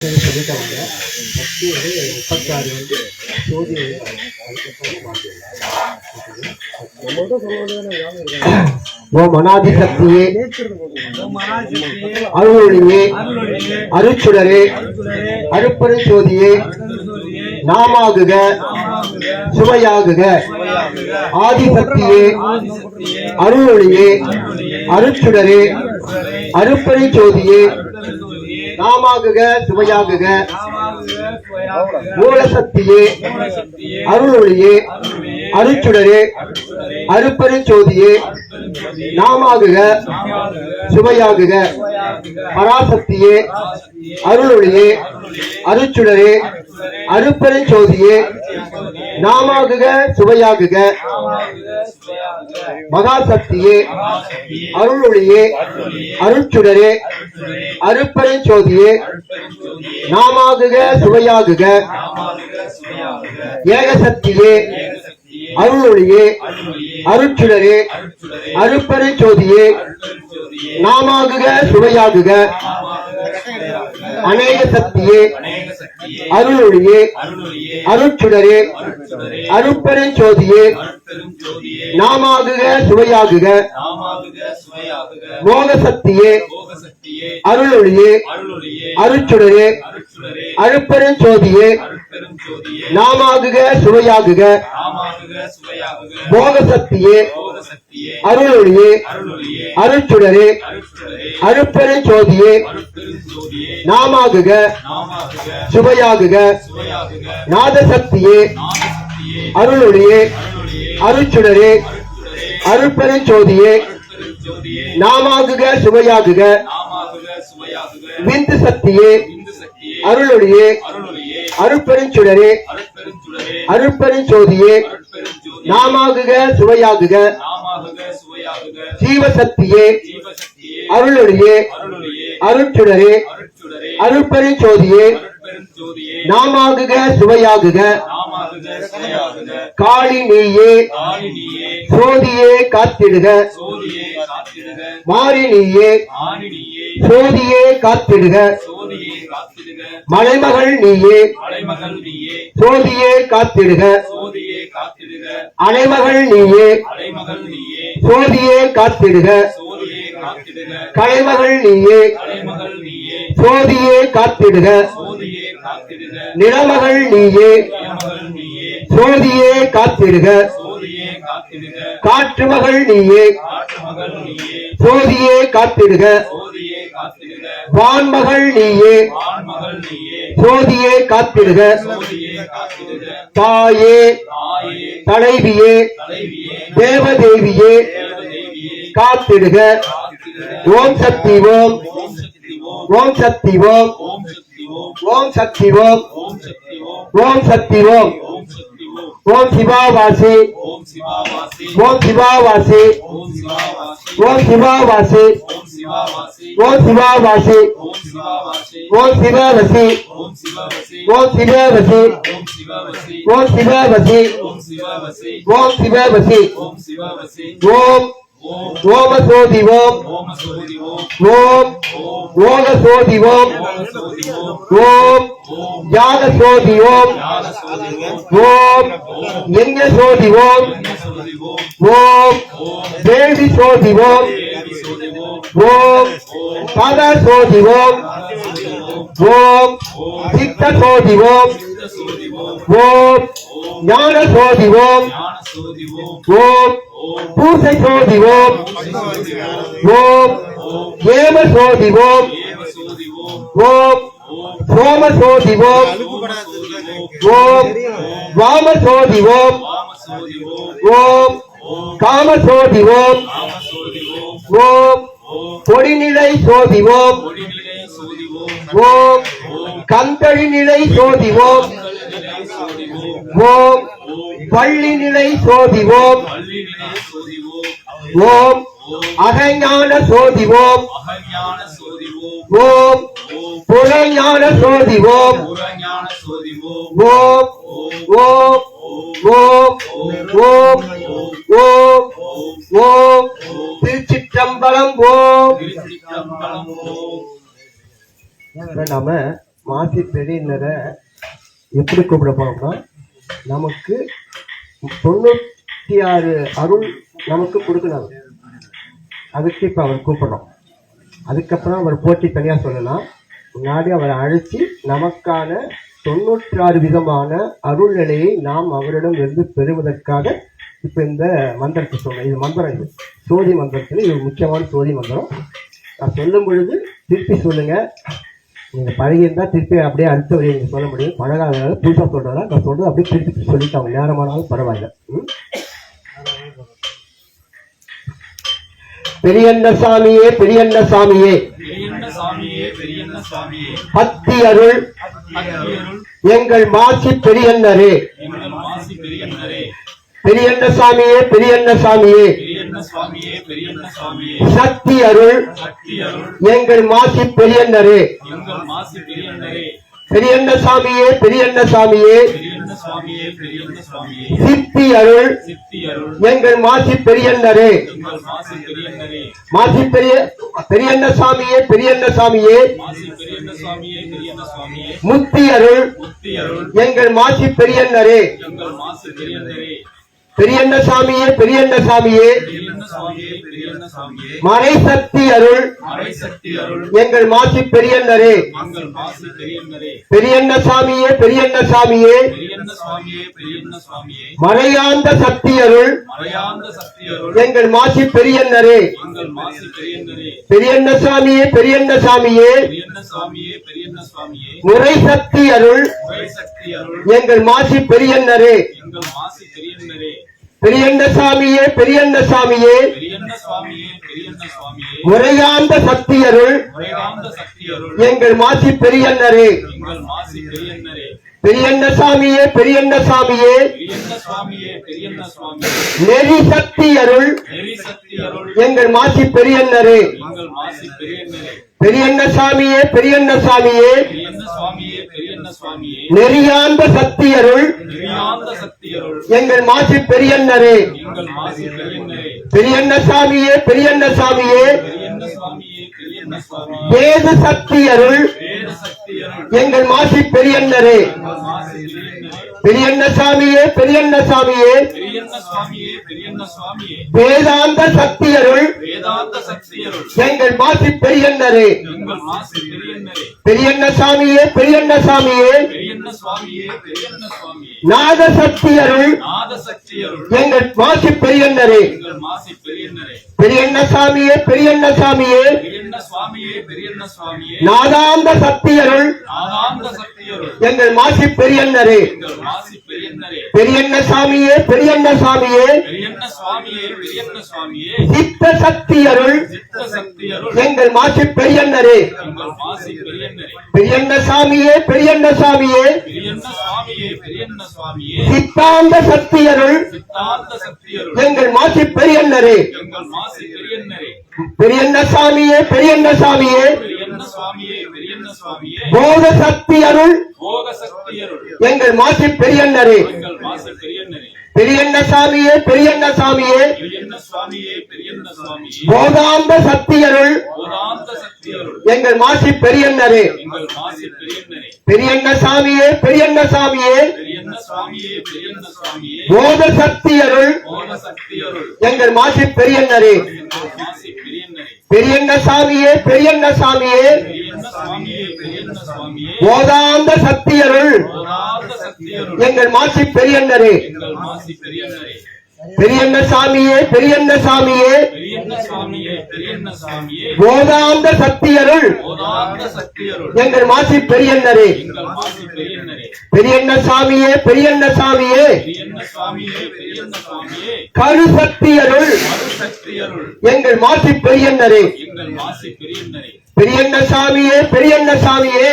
சொல்லிட்டாங்க. ஃபஸ்ட்டு வந்து முப்பத்தாறு வந்து ஜோதி ஓ மனாதி சக்தியே அருளொளியே அருச்சுடரே அருப்பரு ஜோதியே நாமாகுக சுவையாகுக. ஆதிசக்தியே அருளொழியே அருச்சுடரே அருப்பரை சோதியே நாமாகுக சுவையாகுக. மூலசக்தியே அருளொழியே அருச்சுடரே அருப்பெருஞ்சோதியே நாமாகுக சுவையாகுக. பராசக்தியே அருளொழியே அருச்சுடரே அருப்பெருஞ்சோதியே நாமாகுக சுவையாகுக. மகாசக்தியே அருளொளியே அருட்சுடரே அருப்பெருஞ்சோதியே நாமாகுக சுவையாகுக ஏகசக்தியே அருளொளியே அருட்சுடரே அருப்பெருஞ்சோதியே நாமாகுக சுவையாகுக அநேக சக்தியே அருளொழியே அருட்சுடரே அருட்பெருஞ்சோதியே நாமாகுக சுவையாகுக மோக சக்தியே அருளொழியே அருட்சுடரே அருட்பெருஞ்சோதியே நாமாகுக சுவையாகுக போக அருளொளியே அருட்சுடரே அருப்பெருஞ்சோதியே நாமாகுக சுவையாகுக நாதசக்தியே அருளொளியே அருட்சுடரே அருட்பெருஞ்சோதியே நாமாகுக சுவையாகுக விந்து சக்தியே அருளொளியே அருட்பெருஞ்சுடரே அருட்பெருஞ்சோதியே நாமாகுக சுவையாகுக. ஜீவசக்தியே அருளொளியே அருட்சுடரே அருட்பெருஞ்சோதியே. நாமாகுக சுவையாகுக. காளி நீயே சோதியே காத்திடுக. மாறி நீயே சோதியே காத்திடுக. மலைமகள் நீயே சோதியே காத்திடுக. அலைமகள் நீயே. சோதியே காத்திடுக. கலைமகள் நீயே. சோதியே காத்திடுக. நிலமகள் நீயே. சோதியே காத்திடுக. காற்று மகள் நீயே. சோதியே காத்திடுக. வான்மகள் நீயே. வான்மகள் சோதியே காத்திடுக. காத்திடுக தாயே தாயே தலைவியே தேவதேவியே தேவதேவியே காத்திடுக. ஓம் சக்தி ஓம். ஓம் சக்தி ஓம். ஓம் சக்தி ஓம். ஓம் சக்தி ஓம். ஓம் சிவாவாசி ஓம் சிவாவாசி ஓம் சிவாவாசி ஓம் சிவாவாசி ஓம் சிவாவாசி ஓம் சிவாவசி ஓம் சிவாவசி ஓம் சிவாவசி ஓம் சிவாவசி ஓம் சிவாவசி ஓம் ஓம சோதிவோம் ஓம் ஓக சோதிவோம் ஓம் யாக சோதிவோம் ஓம் எங்க சோதிவோம் ஓம் தேவி சோதிவோம் ஓம் பத சோதிவோம் ஓம் சித்த சோதிவோம் ஓம் ஞான சோதிவோம் ஓம் பூசை சோதிவோம். ஓம் ஏம சோதிவோம். ஓம் சோம சோதிவோம். ஓம் வாம சோதிவோம். ஓம் காம சோதிவோம். ஓம் பொடிநிலை சோதிவோம். ஓம். கந்தழி நிலை சோதிவோம். ஓம். பள்ளி நிலை சோதிவோம். ஓம். அகைஞான சோதிவோம். ஓம். புறஞான சோதிவோம். ஓம். ஓம். ஓம் ஓம் ஓம் ஓம். திருச்சிற்றம்பலம் ஓம். நாம மாசி பெரியனரை எப்படி கூப்பிட போறோம்னா நமக்கு தொண்ணூத்தி ஆறு அருள் நமக்கு கொடுக்கணும். அதுக்கு இப்ப அவர் கூப்பிடணும். அதுக்கப்புறம் அவர் போட்டி தனியா சொல்லலாம். முன்னாடி அவரை அழைச்சி நமக்கான தொண்ணூற்றி ஆறு விதமான அருள் நிலையை நாம் அவரிடம் இருந்து பெறுவதற்காக இப்ப இந்த மந்திரத்தை சொன்னேன். இது மந்திரம் இது. சோதி மந்திரத்துல இது முக்கியமான சோதி மந்திரம். நான் சொல்லும் பொழுது திருப்பி சொல்லுங்க. நீங்க பழகி இருந்தா திருப்பி அப்படியே அடுத்த வரையை நீங்க சொல்ல முடியும். பழகாதனால புதுசா சொல்றதா? நான் சொல்றது அப்படியே திருப்பி சொல்லிட்டாங்க. நேரமானாலும் பரவாயில்ல. ம்? பெரியண்ண சாமியே பெரியண்ண சாமியே. பத்தி அருள். எங்கள் மாசி பெரியண்ணரே. பெரியண்ண சாமியே பெரியண்ண சாமியே சக்தி அருள். எங்கள் மாசி பெரியண்ணரே. பெரியண்ண சாமியே பெரியண்ண சாமியே சித்தி அருள். சித்தி அருள். எங்கள் மாசி பெரியண்ணரே. எங்கள் மாசி பெரியண்ணரே. மாசி பெரிய பெரியண்ண சாமியே பெரியண்ண சாமியே முத்தி அருள். எங்கள் மாசி பெரியண்ணரே. பெரியண்ண சாமியே பெரியண்ண சாமியே மறை சக்தி அருள். மறை சக்தி அருள். எங்கள் மாசி பெரியண்ணரே. பெரியண்ண சாமியே பெரியண்ண சாமியே. மறையாந்த சக்தி அருள். எங்கள் மாசி பெரியண்ணரே. பெரியண்ண சாமியே பெரியண்ண சாமியே. முறை சக்தி அருள். எங்கள் மாசி பெரியண்ணரே. பெரியண்ட சாமியே பெரியண்ட சாமியே முறையாந்த சக்தியருள் எங்கள் மாசி பெரியண்ணரே. பெரியண்ண சாமியே பெரியண்ண சாமியே நெறி சக்தி அருள் எங்கள் மாசி பெரியண்ணரே. பெரியண்ண சாமியே பெரியண்ண சாமியே. நெறியாந்த சக்தியருள் எங்கள் மாசி பெரியண்ணரே. பெரியண்ண சாமியே பெரியண்ண சாமியே. வேத சக்தியருள் எங்கள் மாசி பெரியண்ணரே. பெரியண்ண சாமியே பெரியண்ண சாமியே. வேதாந்த சக்தி அருள் வேதாந்த சக்தி அருள் எங்கள் மாசி பெரியண்ணரே. பெரியண்ண சாமியே பெரியண்ண சாமியே. நாத சக்தி அருள் நாத சக்தி அருள் எங்கள் மாசி பெரியண்ணரே. எங்கள் மாசி பெரியண்ணரே. பெரியண்ண சாமியே பெரியண்ண சாமியே. நாதாந்த சக்தி அருள் நாதாந்த சக்தி அருள் எங்கள் மாசி பெரியண்ணரே. பெரியண்ண சாமியே பெரியண்ண சாமியே சித்த சக்தி அருள் சித்த சக்தி அருள் எங்கள் மாசி பெரியண்ணரே. பெரியண்ண சாமியே பெரியண்ண சாமியே சித்தாந்த சக்தி அருள் சித்தாந்த சக்தி அருள் எங்கள் மாசி பெரியண்ணரே. எங்கள் மாசி பெரியண்ணரே. பெரியண்ண சாமியே பெரியண்ண சாமியே போத சக்தி அருள் எங்கள் மாசி பெரியண்ணரே. பெரியண்ண சாமியே பெரியண்ண சாமியே போதாந்த சக்தி அருள் எங்கள் மாசி பெரியண்ணரே. பெரியண்ண சாமியே பெரியண்ண சாமியே போத சக்தி அருள் எங்கள் மாசி பெரியண்ணரே. பெரியண்ண சாமியே பெரியண்ண சாமியே. போதாந்த சக்தியருள் எங்கள் மாசி பெரியண்ணரே. பெரியண்ண சாமியே பெரியண்ண சாமியே. போதாந்த சக்தியருள் எங்கள் மாசி பெரியண்ணரே. பெரியண்ண சாமியே பெரியண்ண சாமியே. கரு சக்தியருள் எங்கள் மாசி பெரியண்ணரே. பெரியண்ண சாமியே பெரியண்ண சாமியே.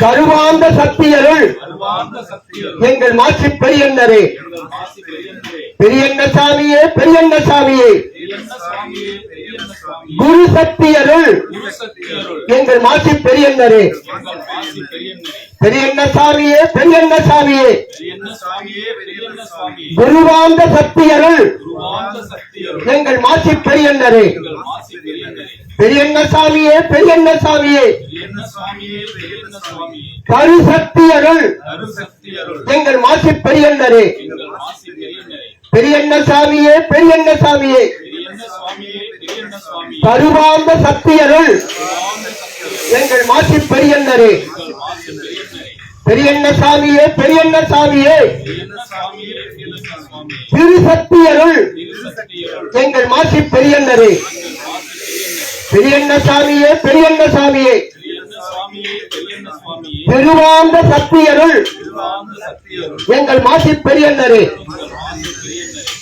கருவாந்த சக்தி அருள் அருவார்ந்த சக்தி அருள் எங்கள் மாசி பெரியண்ணரே. பெரியண்ண சாமியே பெரியண்ண சாமியே. குரு சக்தி அருள் குரு சக்தி அருள் எங்கள் மாசி பெரியண்ணரே. எங்கள் மாசி பெரியண்ணரே. பெரியண்ண சாமியே பெரியண்ண சாமியே. குருவாந்த சக்தியருள் எங்கள் மாசி பெரியண்ணரே. பெரியண்ண சாமியே பெரியண்ண சாமியே. கரு சக்தியருள் எங்கள் மாசி பெரியண்ணரே. பெரியண்ண சாமியே பெரியண்ண சாமியே. கருவாந்த சக்தியருள் எங்கள் மாசி பெரியண்ணரே. பெரியண்ண சாமியே பெரியண்ண சாமியே. திரு சக்தியருள் எங்கள் மாசி பெரியண்ணரே. பெரியண்ண சாமியே பெரியண்ண சாமியே. பெருவாந்த சக்தியருள் எங்கள் மாசி பெரியண்ணரே.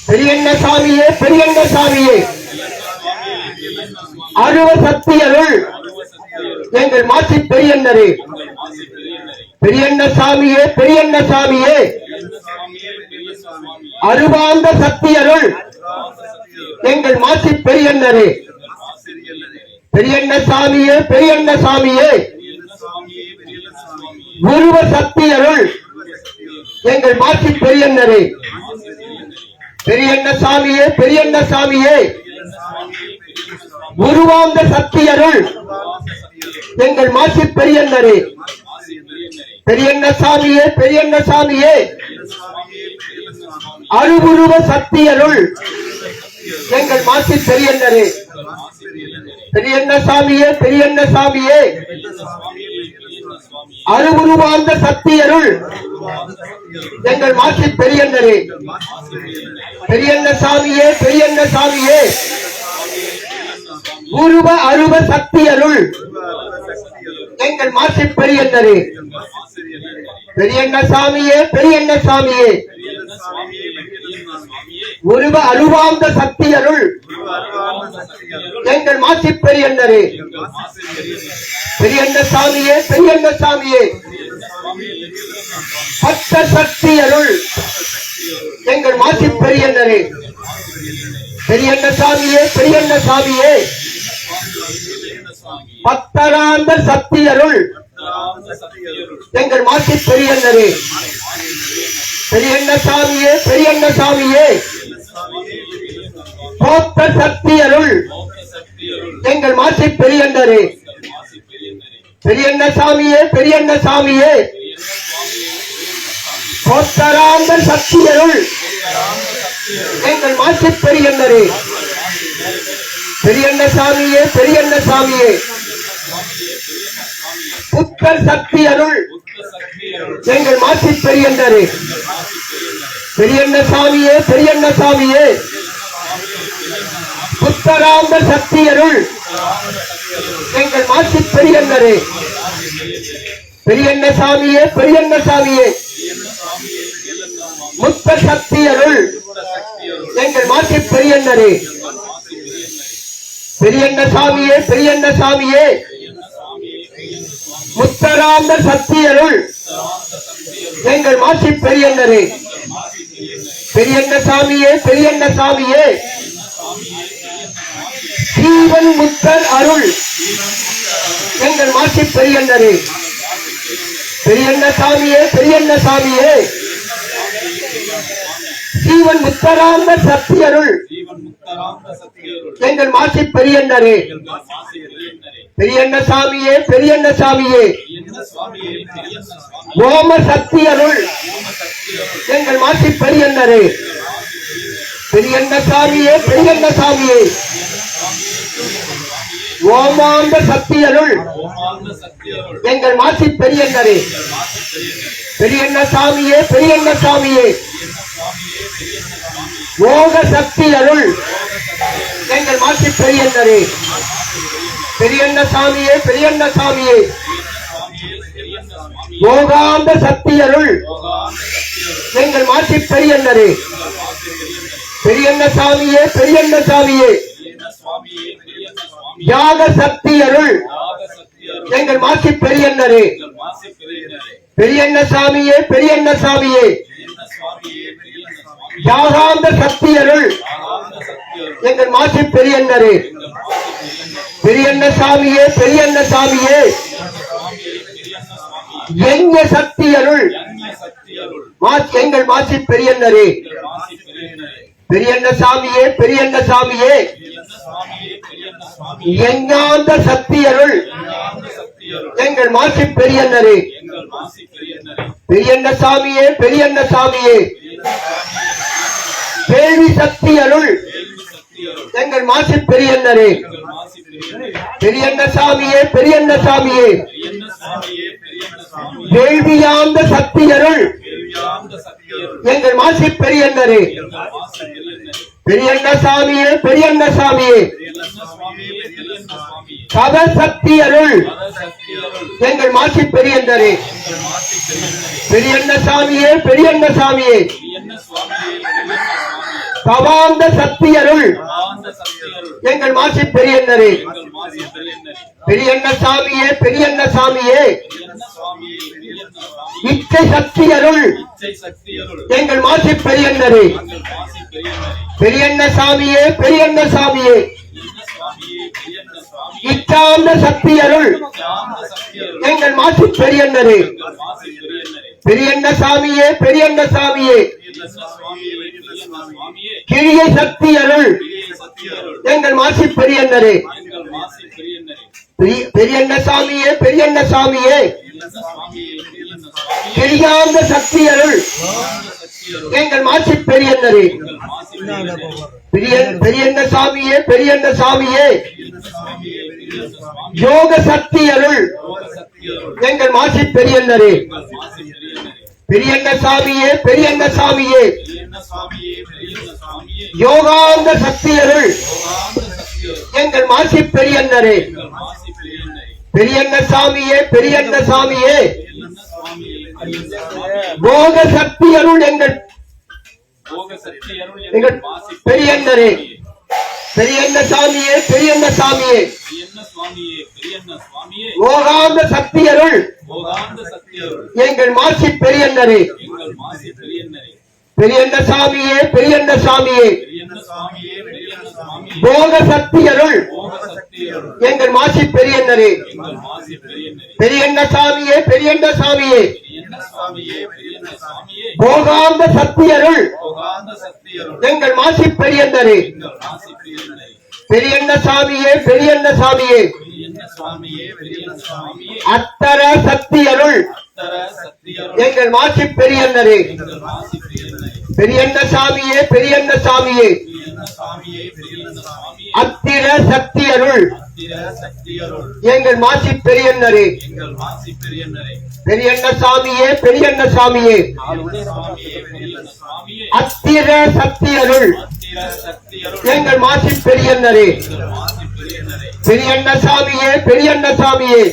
பெரியண்ண சாமியே பெரியண்ண சாமியே. அருவ சக்தியருள் எங்கள் மாசி பெரியண்ணரே. பெரியண்ண சாமியே பெரியண்ண சாமியே. அருவாந்த சக்தி அருள். எங்கள் மாசி பெரியண்ணரே. பெரியண்ண சாமியே பெரியண்ண சாமியே. உருவ சக்தி அருள். எங்கள் மாசி பெரியண்ணரே. பெரியண்ண சாமியே பெரியண்ண சாமியே. உருவாந்த சக்தி அருள். எங்கள் மாசி பெரியண்ணரே. பெரியண்ண சாமியே பெரியண்ண சாமியே. அருவுருவ சக்தி அருள் எங்கள் மாசி பெரியண்ணரே. பெரியண்ண சாமியே பெரியண்ண சாமியே. பெரியண்ண சுவாமியே அருவுருவாந்த சக்தி அருள் எங்கள் மாசி பெரியண்ணரே. பெரியண்ண சாமியே பெரியண்ண சாமியே. உருவ அருவ சக்தி அருள் எங்கள் மாசி மாசி பெரியண்ணரே. பெரியண்ண சாமியே பெரியண்ண சாமியே உருவ அருவாந்த சக்தி அருள் எங்கள் மாசி பெரியண்ணரே பெரியண்ண சாமியே பெரியண்ண சாமியே பத்த சக்தி அருள் எங்கள் மாசி பெரியண்ணரே பெரியண்ண சாமியே பெரியண்ண சாமியே பத்தராந்த சக்தி அருள் எங்கள் மாசி பெரியண்ணரே. பெரியண்ண சாமியே பெரியண்ண சாமியே. கோப்ப சக்தி அருள். எங்கள் மாசி பெரியண்ணரே. பெரியண்ண சாமியே பெரியண்ண சாமியே. கோத்தராந்த சக்தி அருள். எங்கள் மாசி பெரியண்ணரே. பெரியண்ண சாமியே பெரியண்ண சாமியே. புத்தர் சக்தி அருள். புத்த சக்தி அருள் எங்கள் மாசி பெரியண்டரே பெரியண்ண சாமியே பெரியண்ண சாமியே. புத்தராந்த சக்தி அருள். எங்கள் மாசி பெரியண்டரே பெரியண்ண சாமியே பெரியண்ண சாமியே. முத்த சக்தி அருள். எங்கள் மாசி பெரியண்ணரே. பெரியண்ண சாமியே பெரியண்ண சாமியே. முத்தராந்த சக்தி அருள் எங்கள் மாசி பெரியண்ணரே. பெரியண்ண சாமியே பெரியண்ண சாமியே. ஜீவன் முத்தர் அருள். எங்கள் மாசி பெரியண்ணரே. பெரியண்ண சாமியே பெரியண்ண சாமியே. ஜீவன் முத்தராந்த சக்தி எங்கள் மாசி பெரியண்ணரே. பெரியண்ண சாமியே பெரியண்ண சாமியே. ஓம சக்தி அருள். எங்கள் மாசி பெரியண்ணரே. பெரியண்ண சாமியே பெரியண்ண சாமியே. ஓமாந்த சக்தி அருள். எங்கள் மாசி பெரியண்ணரே. பெரியண்ண சாமியே பெரியண்ண சாமியே. யோக சக்தி அருள் எங்கள் மாசி பெரியண்ணரே. பெரியண்ண சாமியே பெரியண்ண சாமியே. சுவாமியே சக்தி அருள் எங்கள் மாசி பெரியண்ணரே. பெரியண்ண சாமியே பெரியண்ண சாமியே. யாக சக்தி அருள் எங்கள் மாசி எங்கள் மாசி பெரியண்ணரே. பெரியண்ண சாமியே பெரியண்ண சாமியே. யாராந்த சக்தியருள் எங்கள் மாசி பெரியண்ணரு. பெரியண்ண சாமியே பெரியண்ண சாமியே. எங்க சக்தியருள் எங்கள் மாசி பெரியண்ணரு. பெரியண்ண சாமியே பெரியண்ண சாமியே. எங்காந்த சக்தியருள் எங்கள் மாசி பெரியண்ணரு. பெரியண்ண சாமியே பெரியண்ண சாமியே. கேள்வி சக்தி அருள். எங்கள் மாசி பெரியண்ணரே. பெரியண்ண சாமியே பெரியண்ண சாமியே கேள்வியாந்த சக்தி அருள். எங்கள் மாசி பெரியண்ணரே. பெரியண்ண சாமியே பெரியண்ண சாமியே சத சக்தி அருள். எங்கள் மாசி பெரியந்தரே எங்கள் மாசி பெரியண்ணரே. பெரியண்ண சாமியே பெரியண்ண சாமியே ஆந்த சக்தியருள். எங்கள் மாசி பெரியண்ணரே. பெரியண்ண சாமியே பெரியண்ண சாமியே. இச்சை சக்தியருள். எங்கள் மாசி பெரியண்ணரே. பெரியண்ண சாமியே பெரியண்ண சாமியே. இச்சாந்த சக்தியருள். எங்கள் மாசி பெரியண்ணரே. எங்கள் மாசி பெரியண்ணரே. பெரியண்ண சாமியே பெரியண்ண சாமியே. பெரியண்ண கிழியை சக்தி அருள். எங்கள் மாசி பெரியண்ணரே. பெரிய- பெரியண்ண சாமியே பெரியண்ண சாமியே. கிழியாந்த சக்தி அருள். எங்கள் மாசி பெரியண்ணரே. பெரிய பெரியண்ண சாமியே பெரியண்ண சாமியே. யோக சக்தி அருள். எங்கள் மாசி பெரியண்ணரே. பெரியண்ண சாமியே பெரியண்ண சாமியே. யோகாந்த சக்தியருள் எங்கள் மாசி பெரியண்ணரே. பெரியண்ண சாமியே பெரியண்ண சாமியே. போக சக்தி அருள் எங்கள் எங்கள் பெரியண்ணரே. பெரியண்ண சாமியே பெரியண்ண சாமியே. யோகாந்த சக்தி அருள் எங்கள் மாசி பெரியண்ணரே. பெரியண்ண சாமியே பெரியண்ண சாமியே. போக சக்தி அருள் சக்தியருள் எங்கள் மாசி பெரியண்ணரே. பெரியண்ண சாமியே பெரியண்ண சாமியே. போகாந்த சக்தி அருள் சக்தியருள். எங்கள் மாசி பெரியண்ணரே. பெரியண்ணரே. பெரியண்ண சாமியே பெரியண்ண சாமியே. அத்தர சக்தி அருள் அத்தர சக்தியருள் எங்கள் மாசி பெரியண்ணரே. பெரியண்ண சாமியே பெரியண்ண சாமியே. அத்திர சக்தி அருள் எங்கள் மாசி பெரியண்ணரே. பெரியண்ண சாமியே பெரியண்ண சாமியே. அத்திர சக்தி அருள் எங்கள் மாசி பெரியண்ணரே. பெரியண்ண சாமியே பெரியண்ண சாமியே.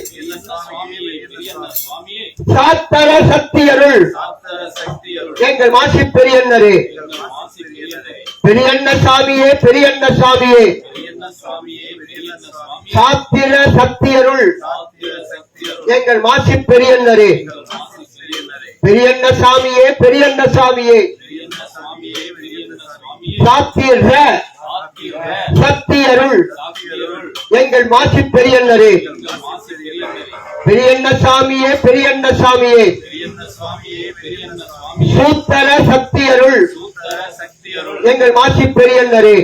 சாத்தர சக்தி அருள் சாத்தர சக்தியருள். எங்கள் மாசி பெரியண்ணரே. பெரியண்ண சாமியே பெரியண்ண சாமியே. சாத்திர சக்தி அருள் சாத்திர சக்தியருள். எங்கள் மாசி பெரியண்ணரே. பெரியண்ண சாமியே பெரியண்ண சாமியே. சாத்திர சக்தி அருள் எங்கள் மாசி பெரியண்ணரே. பெரியண்ண சாமியே பெரியண்ண சாமியே. சூத்தர சக்தி அருள் எங்கள் மாசி பெரியண்ணரே.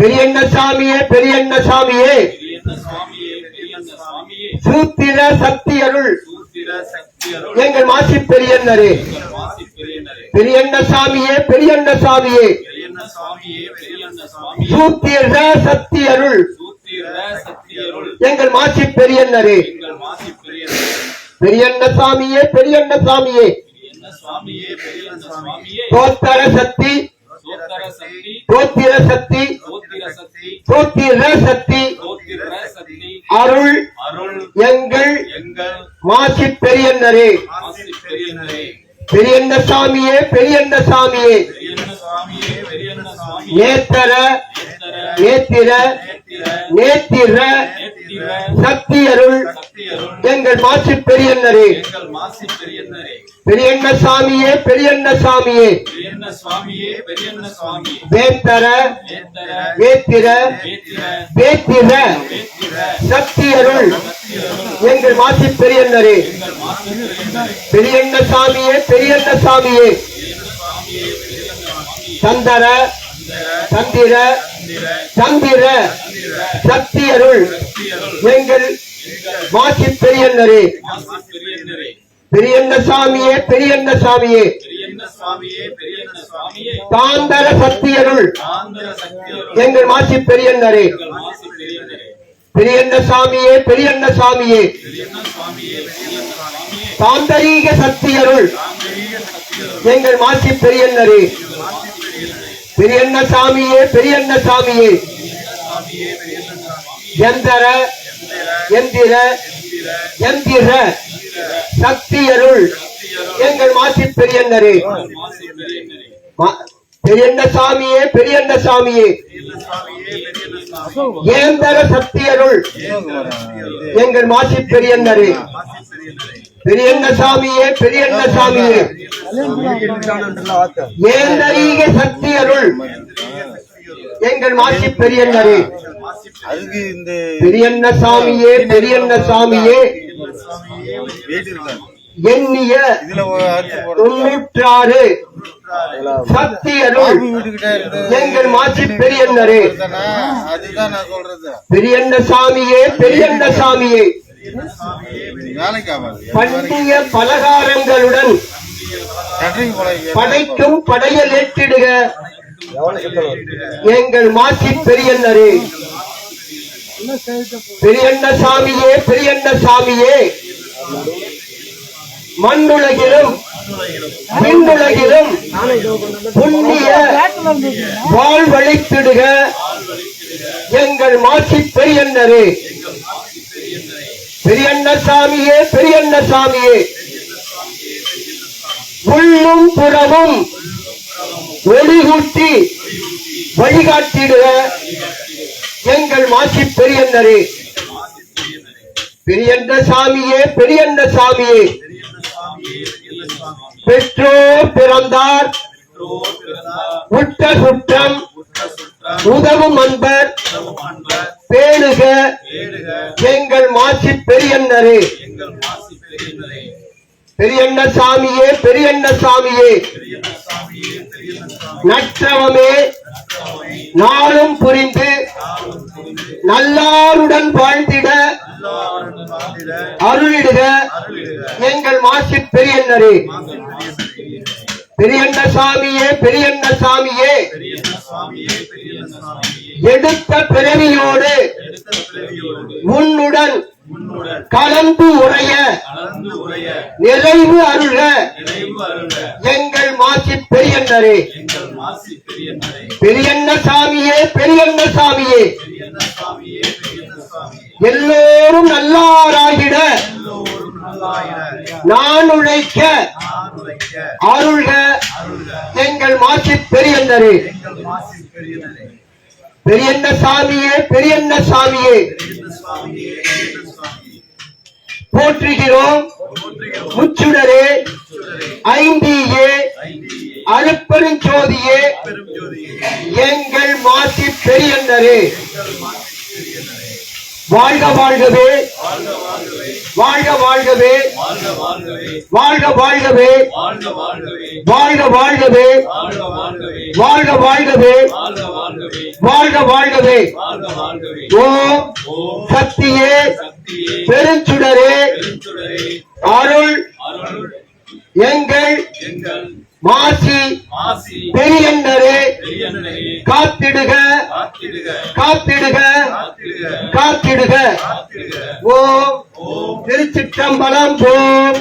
பெரியண்ண சாமியே பெரியண்ண சாமியே. சூத்திர சக்தி அருள் எங்கள் மாசி எங்கள் மாசி பெரியண்ணரே. பெரியண்ண சாமியே பெரியண்ண சாமியே. சூத்திர சக்தி அருள் எங்கள் மாசி பெரியண்ணரே. எங்கள் மாசி பெரியண்ணரே. பெரியண்ண சாமியே பெரியண்ண சாமியே. தோத்தர சக்தி. தோத்திர சக்தி. தோத்திர சக்தி. அருள். அருள். எங்கள். எங்கள். மாசி பெரியண்ணரே. பெரியண்ண சாமியே பெரியண்ண சாமியே. நேத்தர நேத்திர நேத்திர சக்தியருள் எங்கள் மாசி பெரியண்ணரே. பெரியண்ண சாமியே பெரியண்ண சாமியே. வேத்தர வேத்திர வேத்திர சக்தி அருள் எங்கள் மாசி பெரியண்ணரே. பெரியண்ண சாமியே பெரியண்ண சாமியே. சந்தர தந்திர தந்திர சக்தி அருள். எங்கள் மாசி பெரியண்ணரே பெரியண்ண சாமியே பெரியண்ண சாமியே தாந்தர சக்தி அருள். எங்கள் மாசி பெரியண்ணரே பெரியண்ண சாமியே பெரியண்ண சாமியே தாந்தரீக சக்தி அருள். எங்கள் மாசி பெரியண்ணரே பெரியண்ண சாமியே பெரியண்ண சாமியே. எந்தர எந்திர எந்திர. சக்தியருள் எங்கள் மாசி பெரியண்ணரே. மா- பெரியண்ண சாமியே பெரியண்ண சாமியே. பெரியண்ண சக்தி அருள். ஏந்தர சக்தியருள் எங்கள் மாசி பெரியண்ணரே. பெரியண்ணசாமியே பெரியண்ணசாமியே. ஏந்தரீக சக்தி அருள் எங்கள் மாசி பெரியன்னரு பெரியண்ண சாமியே பெரியண்ண சாமியே எண்ணிய தொண்ணூற்றாறு சக்தி அருள் எங்கள் மாசி பெரியண்ணரு. பெரியண்ண சாமியே பெரியண்ணசாமியே பெரியண்ணசாமியே. பண்டிய பலகாரங்களுடன் படைக்கும் படையல் ஏற்றிடுக. எங்கள் மாற்றி பெரியண்ணரே. பெரியண்ண சாமியே பெரியண்ண சாமியே மண்ணுலகிலும் பின்னுலகிலும் புண்ணிய வாழ்வழித்திடுக எங்கள் மாற்றி பெரியண்ணரே. பெரியண்ண சாமியே பெரியண்ண சாமியே உள்ளும் புறமும் ஒளிகூட்டி வழிகாட்டிடுக. எங்கள் மாசி பெரியண்ணரே. பெரியண்ண சாமியே பெரியண்ண சாமியே பெற்றோர் பிறந்தார். உற்ற சுற்றம் உதவும் அன்பர் பேணுக. எங்கள் மாசி பெரியண்ணரே. பெரியண்ண சாமியே பெரியண்ண சாமியே. நற்றவமே நாளும் புரிந்து நல்லாருடன் வாழ்ந்திட வாழ்ந்திட அருளிடுக. எங்கள் மாசி பெரியண்ணரே. பெரியண்ண சாமியே பெரியண்ண சாமியே. எடுத்த பிறவியோடு உன்னுடன் கலந்து உரைய நிறைவு அருள எங்கள் மாசி பெரியண்ணரே. பெரியண்ண சாமியே பெரியண்ண சாமியே. எல்லோரும் நல்லாராகிட நான் உழைக்க அருள்க எங்கள் மாசி பெரியண்ணரே. பெரியண்ண சாமியே பெரியண்ண சாமியே. போற்றுகிறோம் முச்சுடரே ஐந்தியே அருப்பெருஞ்சோதியே எங்கள் மாசி பெரியண்ணரே. வாழ்க வாழ்கவே. வாழ்க வாழ்கவே. வாழ்க வாழ்கவே. வாழ்க வாழ்கவே. வாழ்க வாழ்கவே. வாழ்க வாழ்கவே. ஓம் சக்தியே. பெருஞ்சுடரே. அருள் எங்கள் மாசி பெரியன்னரே காத்திடுக. காத்திடுக. காத்திடுக. ஓம். திருச்சிற்றம்பலம் ஓம்.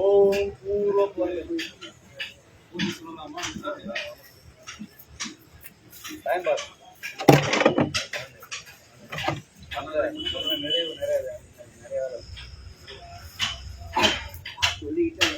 ஓம். பூர்வம் சொல்லாமா டைம் பாஸ் நிறைய நிறைய நிறைய சொல்லிக்கிட்டே